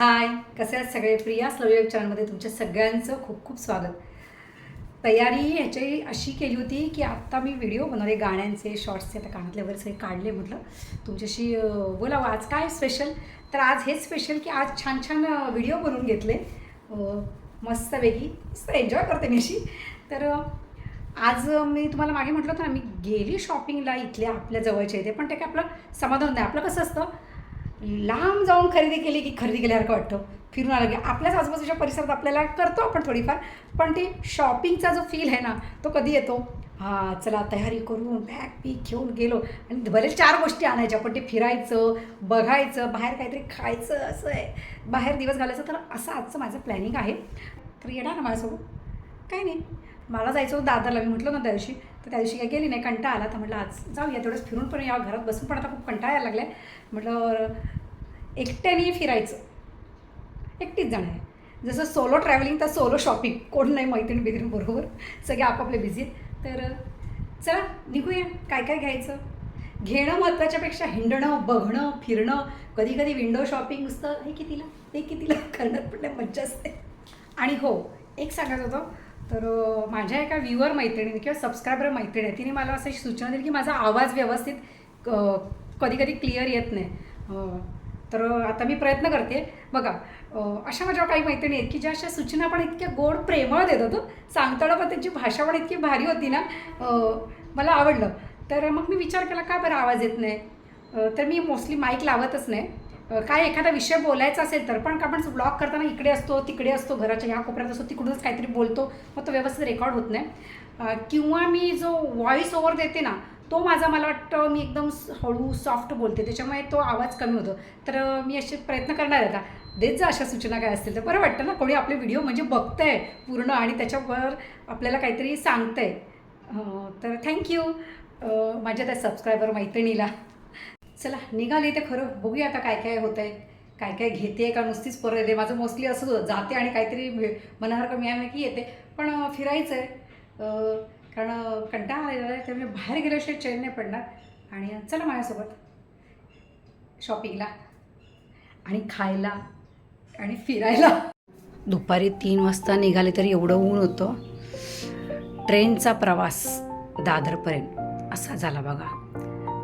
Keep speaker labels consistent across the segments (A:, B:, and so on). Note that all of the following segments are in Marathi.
A: हाय कसे आहेत सगळे? प्रिया स्लवयोग चॅनलमध्ये तुमच्या सगळ्यांचं खूप खूप स्वागत. तयारी ह्याची अशी केली होती की आत्ता मी व्हिडिओ बनवले गाण्यांचे शॉर्ट्सचे आता कानातले वगैरे सगळे काढले म्हटलं. तुमच्याशी बोलावं. आज काय स्पेशल तर आज हेच स्पेशल की आज छान छान व्हिडिओ बनवून घेतले. मस्तपैकी मस्त एन्जॉय करते मी अशी. तर आज मी तुम्हाला मागे म्हटलं होतं ना मी गेली शॉपिंगला इथल्या आपल्या जवळच्या इथे पण ते काय आपलं समाधान नाही. आपलं कसं असतं? लांब जाऊन खरेदी केली की खरेदी केल्यासारखं वाटतं? फिरून आलं की आपल्याच आजूबाजूच्या परिसरात आपल्याला करतो आपण थोडीफार. पण ते शॉपिंगचा जो फील आहे ना तो कधी येतो? हां चला तयारी करून बॅग पीक घेऊन गेलो. आणि भले चार गोष्टी आणायच्या. पण ते फिरायचं बघायचं बाहेर काहीतरी खायचं असं आहे. बाहेर दिवस घालायचं. तर असं आजचं माझं प्लॅनिंग आहे. तर येणार ना माझ्यासोबत. काही नाही. मला जायचं होतं दादरला. मी म्हटलं ना त्या दिवशी तर त्या दिवशी काय गेली नाही. कंटाळा आला. तर म्हटलं आज जाऊया. तेवढंच फिरून पण या घरात बसून पण आता खूप कंटाळा यायला लागला आहे म्हटलं एकट्याने फिरायचं. एकटीच जाणार आहे. जसं सोलो ट्रॅव्हलिंग तर सोलो शॉपिंग कोण नाही मैत्रीण बित्रीण बरोबर. सगळे आपापले बिझी आहेत. तर चला निघूया. काय काय घ्यायचं? घेणं महत्त्वाच्यापेक्षा हिंडणं बघणं फिरणं कधी कधी विंडो शॉपिंग नुसतं हे कितीला? हे कितीला? करण्यात पण मज्जा असते? आणि हो एक सांगायचं होतं. तर माझ्या एका व्ह्युअर मैत्रिणीने किंवा सबस्क्रायबर मैत्रिणी आहे तिने मला असं सूचना दिली की माझा आवाज व्यवस्थित कधी कधी क्लिअर येत नाही. तर आता मी प्रयत्न करते. बघा अशा माझ्या काही मैत्रिणी आहेत की ज्या अशा सूचना पण इतक्या गोड प्रेमळ देत होतो. सांगताना पण त्यांची भाषा पण इतकी भारी होती ना. मला आवडलं. तर मग मी विचार केला का बरं आवाज येत नाही? तर मी मोस्टली माईक लावतच नाही. काय एखादा विषय बोलायचा असेल तर पण का आपण ब्लॉग करताना इकडे असतो तिकडे असतो घराच्या ह्या कोपऱ्यात असतो तिकडूनच काहीतरी बोलतो. मग तो व्यवस्थित रेकॉर्ड होत नाही. किंवा मी जो व्हॉईस ओव्हर देते ना तो माझा मला वाटतं मी एकदम स- हळू सॉफ्ट बोलते. त्याच्यामुळे तो आवाज कमी होतो. तर मी असे प्रयत्न करणार आहे आता. देत जा अशा सूचना काय असतील तर. बरं वाटतं ना कोणी आपले व्हिडिओ म्हणजे बघतंय पूर्ण आणि त्याच्यावर आपल्याला काहीतरी सांगतंय. आहे तर थँक्यू माझ्या त्या सबस्क्रायबर मैत्रिणीला. चला निघाले ते खरं. बघूया आता काय काय होतं आहे काय काय घेते का नुसतीच परत येते. माझं मोस्टली असं जाते आणि काहीतरी म्हणजे मनासारखं मिळालं की येते. पण फिरायचं आहे कारण कंटाळा आलेला आहे त्यामुळे बाहेर गेल्याशिवाय चैन नाही पडणार. आणि चला माझ्यासोबत शॉपिंगला आणि खायला आणि फिरायला. दुपारी तीन वाजता निघाले तरी एवढं ऊन होतं. ट्रेनचा प्रवास दादरपर्यंत असा झाला बघा.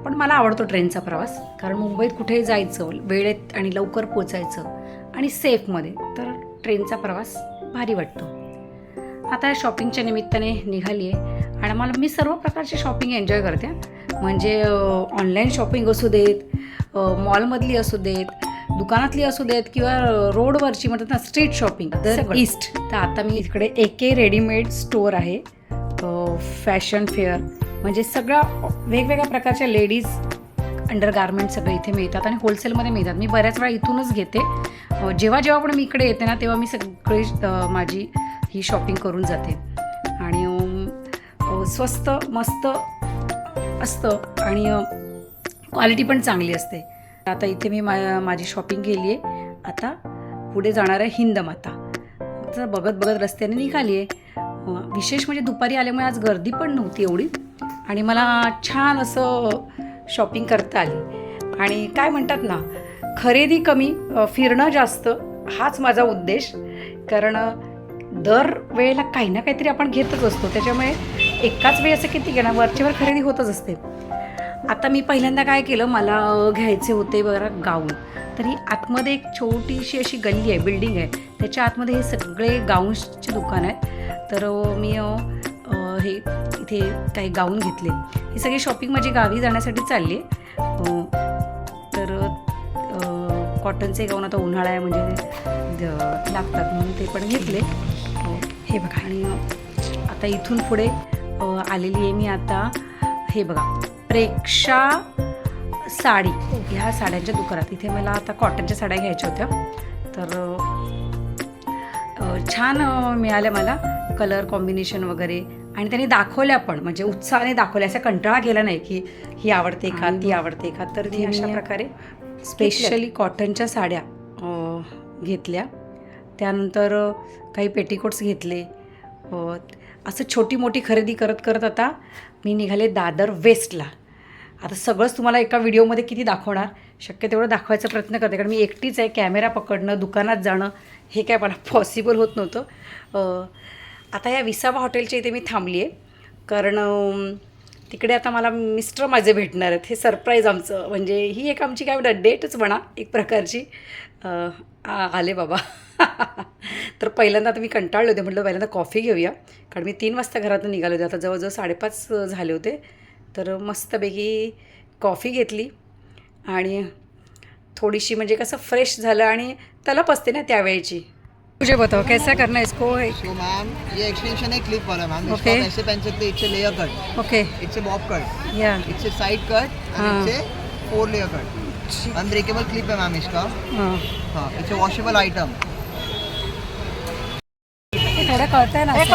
A: पण मला आवडतो ट्रेनचा प्रवास कारण मुंबईत कुठेही जायचं वेळेत आणि लवकर पोचायचं आणि सेफमध्ये तर ट्रेनचा प्रवास भारी वाटतो. आता शॉपिंगच्या निमित्ताने निघाली आहे आणि मला मी सर्व प्रकारची शॉपिंग एन्जॉय करते. म्हणजे ऑनलाईन शॉपिंग असू देत मॉलमधली असू देत दुकानातली असू देत किंवा रोडवरची म्हणतात ना स्ट्रीट शॉपिंग तर ईस्ट तर आता मी इकडे ए के रेडीमेड स्टोअर आहे फॅशन फेअर म्हणजे सगळ्या वेगवेगळ्या प्रकारच्या लेडीज अंडर गार्मेंट सगळे इथे मिळतात आणि होलसेलमध्ये मिळतात. मी बऱ्याच वेळा इथूनच घेते. जेव्हा जेव्हा पण मी इकडे येते ना तेव्हा मी सगळे माझी ही शॉपिंग करून जाते. स्वस्त मस्त असतं आणि क्वालिटी पण चांगली असते. आता इथे मी मा माझी शॉपिंग केली आहे आता पुढे जाणार आहे हिंदमाता तर बघत बघत रस्त्याने निघाली आहे विशेष म्हणजे दुपारी आल्यामुळे आज गर्दी पण नव्हती एवढी. आणि मला छान असं शॉपिंग करता आली. आणि काय म्हणतात ना खरेदी कमी फिरणं जास्त हाच माझा उद्देश. कारण दर वेळेला काही ना काहीतरी आपण घेतच असतो. त्याच्यामुळे एकाच वेळी असं किती घेणार? वरचेवर खरेदी होतच असते. आता मी पहिल्यांदा काय केलं मला घ्यायचे होते बरं गाऊन. तरी आतमध्ये एक छोटीशी अशी गल्ली आहे बिल्डिंग आहे. त्याच्या आतमध्ये हे सगळे गाऊन्सचे दुकान आहेत. तर मी हे इथे काही गाऊन घेतले. ही सगळी शॉपिंग माझी गावी जाण्यासाठी चालली. तर कॉटनचे गाऊन आता उन्हाळा आहे म्हणजे लागतात म्हणून ते पण घेतले. अ, हे बघा. आणि आता इथून पुढे आलेली आहे मी आता. हे बघा प्रेक्षा साडी. ह्या साड्यांच्या दुकानात. इथे मला आता कॉटनच्या साड्या घ्यायच्या होत्या. तर छान मिळाल्या मला. कलर कॉम्बिनेशन वगैरे. आणि त्यांनी दाखवल्या पण. म्हणजे उत्साहाने दाखवल्या. असा कंटाळा केला नाही की ही आवडते का ती आवडते का. तर ती अशा प्रकारे स्पेशली कॉटनच्या साड्या घेतल्या. त्यानंतर काही पेटिकोट्स घेतले. असं छोटी मोठी खरेदी करत करत आता मी निघाले दादर वेस्टला. आता सगळंच तुम्हाला एका व्हिडिओमध्ये किती दाखवणार? शक्य तेवढं दाखवायचा प्रयत्न करते कारण मी एकटीच आहे कॅमेरा पकडणं दुकानात जाणं हे काय मला पॉसिबल होत नव्हतं. आता या विसावा हॉटेलच्या इथे मी थांबली आहे कारण तिकडे आता मला मिस्टर माझे भेटणार आहेत. हे सरप्राईज आमचं म्हणजे ही एक आमची काय म्हणतात डेटच म्हणा एक प्रकारची. आले बाबा. तर पहिल्यांदा आता मी कंटाळले होते. म्हटलं पहिल्यांदा कॉफी घेऊया. कारण मी तीन वाजता घरातून निघाले होते. आता जवळजवळ साडेपाच झाले होते. तर मस्तपैकी कॉफी घेतली. आणि थोडीशी म्हणजे कसं फ्रेश झालं आणि तलप असते ना त्यावेळेची. मुझे बताओ कैसा करना है इसको?
B: तो मैम ये एक्सटेंशन है क्लिप वाला मैम. आप ऐसे पहन सकते हैं it's layer cut
A: okay
B: it's bob cut
A: या
B: इट्स साइड कट
A: हाँ.
B: And it's four layer cut unbreakable clip है मैम इसका.
A: हां.
B: हाँ इट्स वॉशेबल आइटम
A: थोडं कळतंय ना हे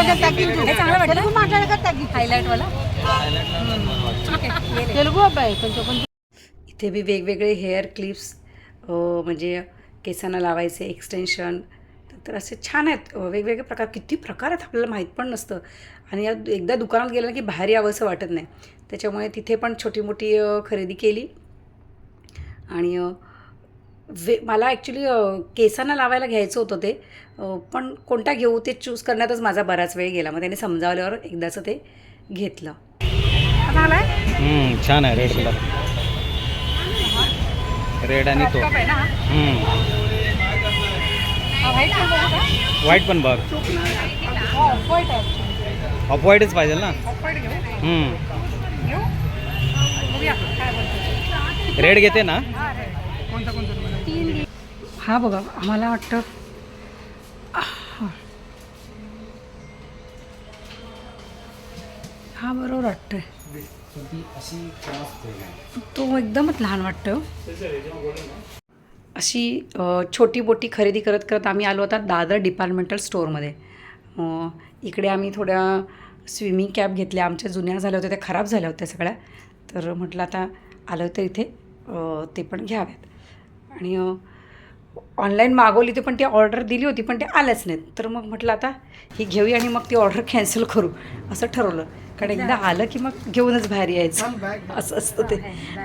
A: चांगलं वाटलं हायलाईटवाला
C: తెలుగు అబ్బాయి కొంచెం కొంచెం
A: इथे बी वेगवेगळे हेअर क्लिप्स म्हणजे केसांना लावायचे एक्सटेन्शन तर असे छान आहेत अ, वेगवेगळे प्रकार किती प्रकार आहेत आपल्याला माहीत पण नसतं आणि या एकदा दुकानात गेलं ना की बाहेर यावं असं वाटत नाही त्याच्यामुळे तिथे पण छोटी मोठी अ, खरेदी केली आणि अ, वे मला ॲक्च्युली केसांना लावायला घ्यायचं होतं ते. पण कोणता घेऊ ते चूज करण्यातच माझा बराच वेळ गेला. मग त्याने समजावल्यावर एकदाचं ते घेतलं.
D: छान आहे. रेड कलर रेड आणि तो.
A: व्हाईट पण बघू.
D: ऑफ व्हाईटच पाहिजे ना. रेड घेते ना?
A: हा बघा आम्हाला वाटतं हा बरोबर वाटतंय. तो एकदमच लहान वाटतो. अशी छोटी बोटी खरेदी करत करत आम्ही आलो होता दादर डिपार्टमेंटल स्टोअरमध्ये. इकडे आम्ही थोड्या स्विमिंग कॅप घेतल्या आमच्या जुन्या झाल्या होत्या त्या खराब झाल्या होत्या सगळ्या. तर म्हटलं आता आलं तर इथे ते पण घ्याव्यात आणि ऑनलाईन मागवली होती पण ती ऑर्डर दिली होती पण ते आल्याच नाहीत. तर मग म्हटलं आता ही घेऊया आणि मग ती ऑर्डर कॅन्सल करू. असं ठरवलं. कारण एकदा आलं की मग घेऊनच बाहेर यायचं. असं असतं ते.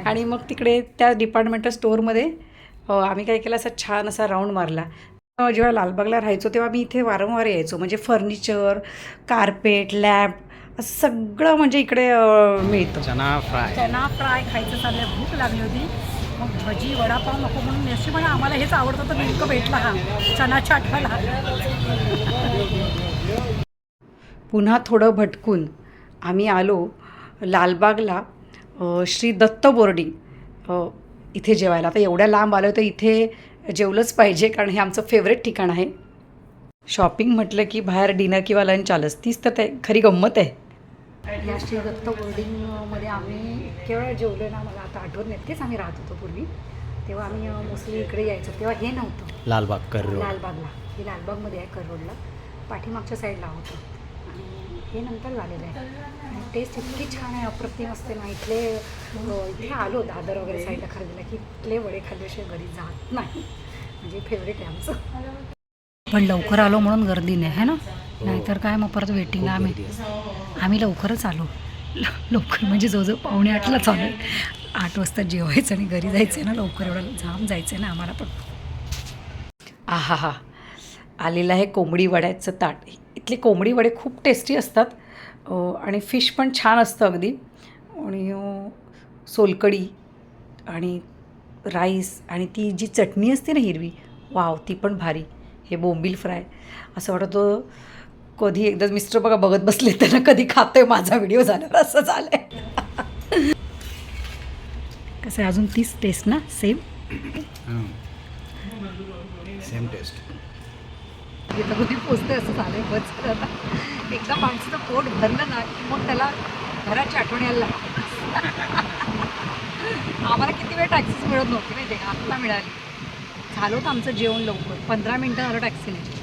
A: आणि मग तिकडे त्या डिपार्टमेंटल स्टोअरमध्ये आम्ही काय केलं असा छान असा राऊंड मारला. जेव्हा लालबागला राहायचो तेव्हा मी इथे वारंवार यायचो. म्हणजे फर्निचर कार्पेट लॅम्प असं सगळं म्हणजे इकडे मिळतं.
D: चना फ्राय.
A: चना फ्राय खायचं चाललं भूक लागली होती. मग भजी वडापाव नको म्हणून यशी म्हणा आम्हाला हेच आवडतं तर नेमकं भेटला हा. चना चाटवाला पुन्हा थोडं भटकून आम्ही आलो लालबागला श्री दत्त बोर्डिंग इथे जेवायला. आता एवढ्या लांब आलो तर इथे जेवलंच पाहिजे कारण हे आमचं फेवरेट ठिकाण आहे. शॉपिंग म्हटलं की बाहेर डिनर किंवा लंच आलंच तीच तर ते खरी गंमत आहे. या श्री दत्त बोर्डिंगमध्ये आम्ही इतक्या वेळा जेवलो ना मला आता आठवत नाही. तेच आम्ही राहत होतो पूर्वी. तेव्हा आम्ही मोस्टली इकडे यायचो. तेव्हा हे नव्हतं.
D: लालबाग कर
A: लालबागला. हे लालबागमध्ये आहे कर रोडला. पाठीमागच्या साईडला होतं. आणि हे नंतर झालेलं आहे. आणि टेस्ट इतकी छान आहे अप्रतिम असते ना. इथले इथे आलो दादर वगैरे साईडला खरेदीला की इथले वडे खाल्ल्याशिवाय घरी जात नाही. म्हणजे फेवरेट आहे आमचं. पण लवकर आलो म्हणून गर्दी नाही है ना? नाहीतर काय मग परत वेटिंगला आम्ही? आम्ही लवकरच आलो. ल- लवकर म्हणजे जवळजवळ पावणे आठलाच आलो आठ वाजता जेवायचं आणि घरी जायचं ना लवकर एवढं जाम जायचं ना आम्हाला पण. आहा हा आलेलं आहे कोंबडी वड्याचं ताट. इथले कोंबडी वडे खूप टेस्टी असतात. आणि फिश पण छान असतं अगदी. आणि सोलकडी आणि राईस आणि ती जी चटणी असते ना हिरवी वाव ती पण भारी. हे बोंबील फ्राय. असं वाटतं कधी एकदा मिस्टर बघा बघत बसले त्यांना कधी खातोय माझा व्हिडिओ झाल्यावर असं झालं आहे कसं आहे अजून तीच टेस्ट ना सेम
D: सेम टेस्ट
A: कधी पोचते असं झालंय बस झालं आता. एकदा माणसाचं पोट भरलं ना की मग त्याला घराची आठवण यायला लागते. आम्हाला किती वेळ टॅक्सीच मिळत नव्हती माहिती आहे का? आत्ता मिळाली. झालं होतं आमचं जेवण लवकर. पंधरा मिनटं झालं टॅक्सीने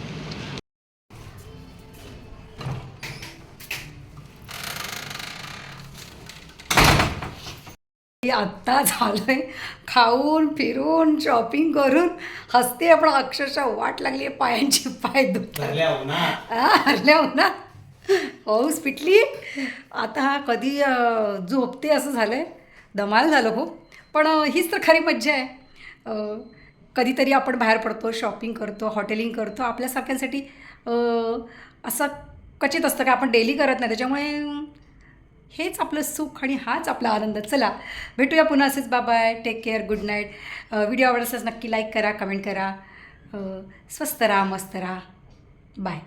A: आत्ता झालंय खाऊन फिरून शॉपिंग करून. हसते आपण अक्षरशः वाट लागली आहे पायांची पाय दुखतात. हरल्या ना. पाऊस पिटली. आता हा कधी झोपते असं झालं आहे धमाल झालं खूप. पण हीच तर खरी मज्जा आहे. कधीतरी आपण बाहेर पडतो शॉपिंग करतो हॉटेलिंग करतो आपल्यासारख्यांसाठी असं क्वचित असतं का आपण डेली करत नाही. त्याच्यामुळे हेच आपलं सुख आणि हाच आपला आनंद. चला भेटूया पुन्हा असेच. Bye bye take care good night video आवडत असल्यास नक्की लाईक करा कमेंट करा. स्वस्त राहा मस्त राहा. बाय